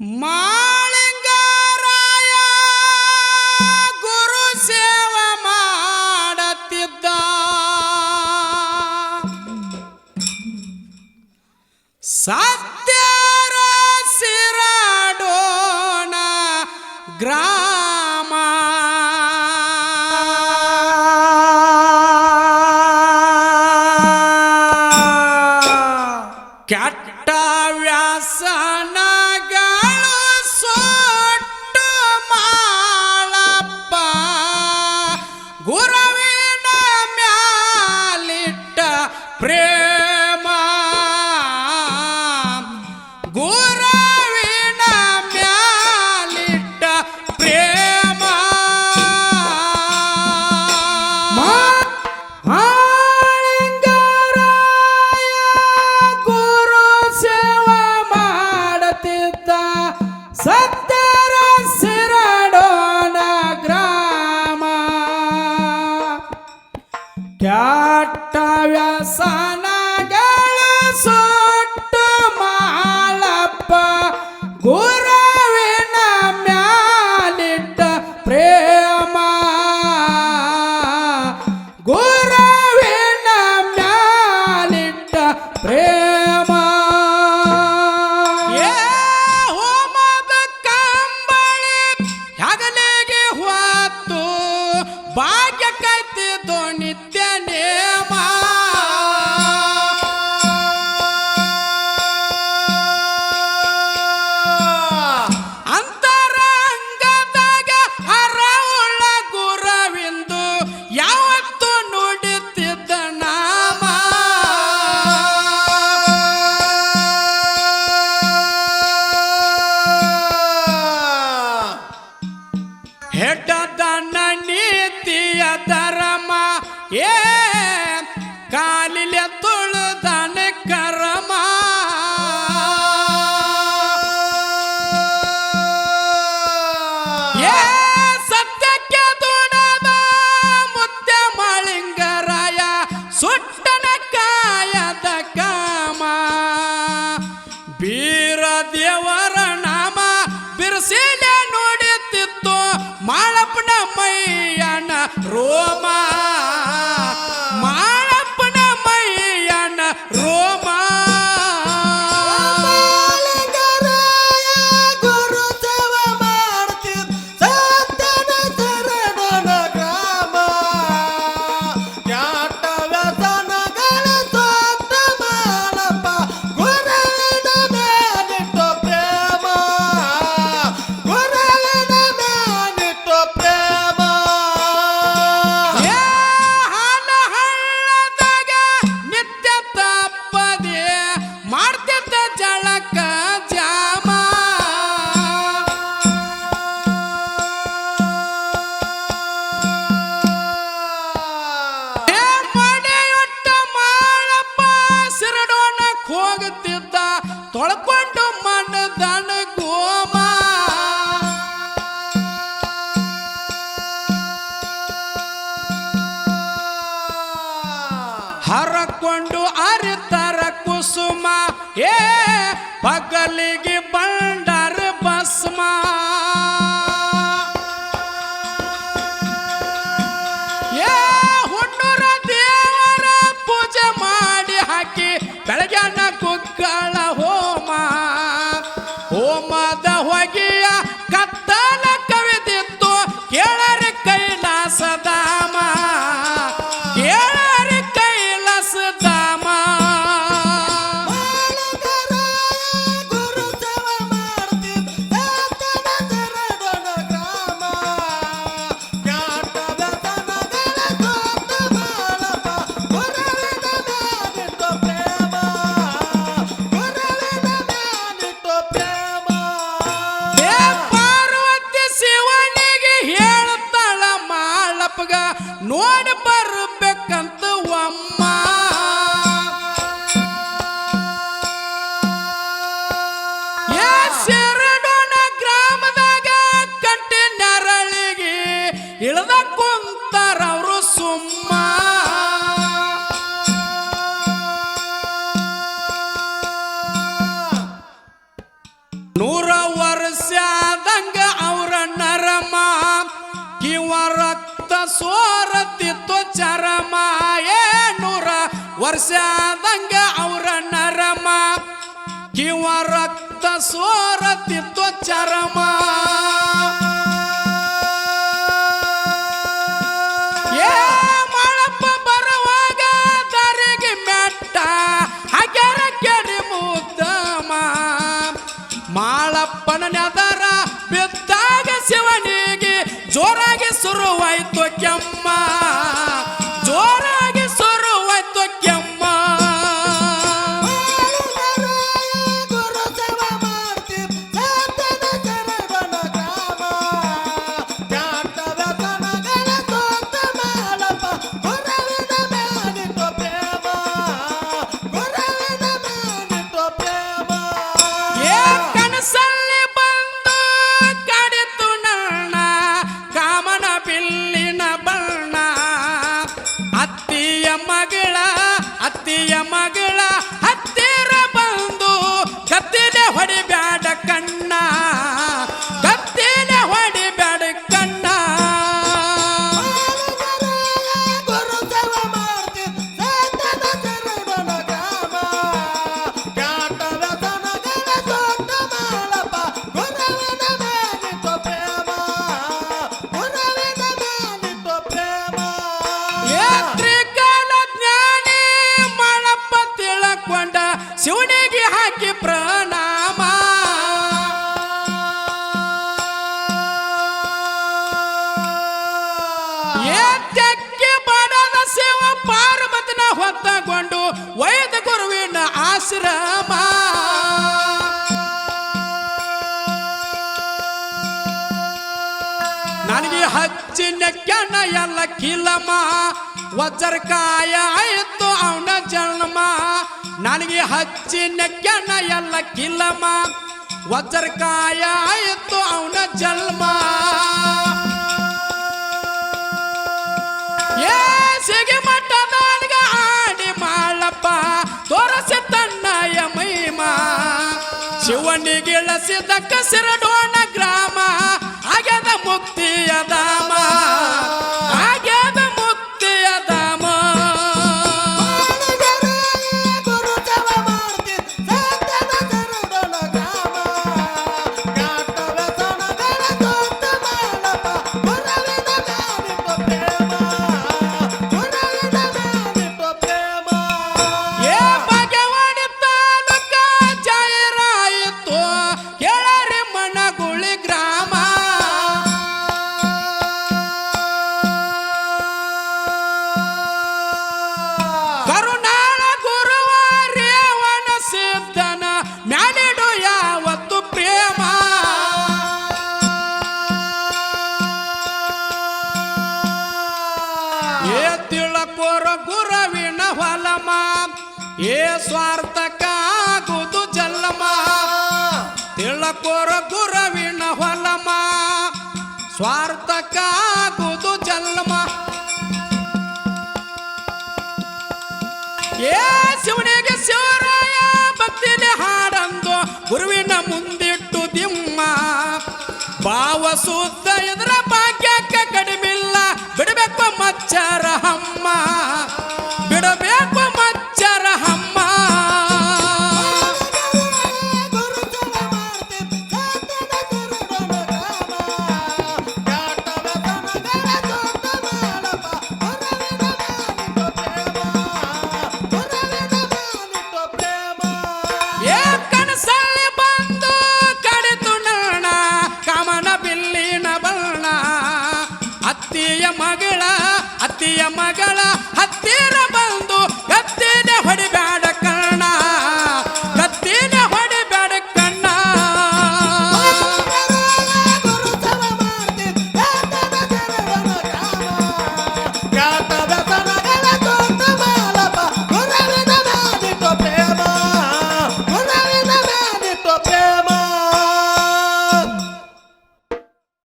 ಮಾಳಿಂಗರಾಯ ಗುರು ಸೇವ ಮಾಡುತ್ತಿದ್ದ. ಸತ್ಯರ ಸಿರಾಡೋಣ ಗ್ರಾ ¡Hurra! ಕಾಲಿಲೆ ತುಳುದಾನೆ ಕರಮ. ಏ ಸತ್ಯಕ್ಕೆ ತುಣದ ಮುತ್ಯ ಮಳಿಂಗರಾಯ, ಸುಟ್ಟನ ಕಾಯದ ಕಾಮ. ಬೀರ ದೇವರ ನಾಮ ಬಿರುಸಿಲೆ ನೋಡುತ್ತಿತ್ತು, ಮಾಳಪ್ಪನ ಮೈಯನ ರೋಮಾ. ತೊಳ್ಕೊಂಡು ಮನದನ ಗೋಮ. ಹರಕೊಂಡು ಅರಿತರ ಕುಸುಮ. ಏ ಪಗಲಿಗೆ ಬಣ್ಣ Toma ನಮಗ ನೋಡ ಬರ್ ಹರಿಸ್ಯಾದಂಗ ಅವ್ರ ನರಮ ಕಿವ ರಕ್ತ ಸೋರತಿತ್ವ ಚರಮ. அத்திய மகளா அத்திய ನನಗೆ ಹಚ್ಚಿನ ಕೆಣ ಎಲ್ಲ ಕಿಲಮ ವಜ್ರಕಾಯ ಆಯಿತು ಅವನ ಜನ್ಮ. ನನಗೆ ಹಚ್ಚಿನ ಕೆಣ ಎಲ್ಲ ಕಿಲಮ ವಜ್ರಕಾಯ ಆಯಿತು ಅವನ ಜನ್ಮ. ಏ ಸಿಗಿ ಆಡಿ ತನ್ನಯ ಮಹಿಮ. ಕಸಿರಡೋಣ ಗ್ರಾಮ ಮುಕ್ತಿಯ ದಾಮ ಏ ಸ್ವಾರ್ಥಕ್ಕಾಗುದು ಜಲ್ಲಮ್ಮ ತಿಳಕೋರ ಗುರವಿನ ಸ್ವಾರ್ಥಕ ಸ್ವಾರ್ಥಕ್ಕಾಗುದು ಜಲ್ಲಮ ಏ ಶಿವನಿಗೆ ಶಿವರಾಯ ಭಕ್ತಿನೇ ಹಾಡಂದು ಗುರುವಿನ ಮುಂದಿಟ್ಟು ದಿಮ್ಮ ಭಾವ ಸುದ್ದ ಇದರ ಭಾಗ್ಯಕ್ಕೆ ಕಡಿಮಿಲ್ಲ, ಬಿಡಬೇಕು ಮಚ್ಚರ ಅಮ್ಮ ಕಿರಿಯ ಮಗಳ ಹತ್ತಿರ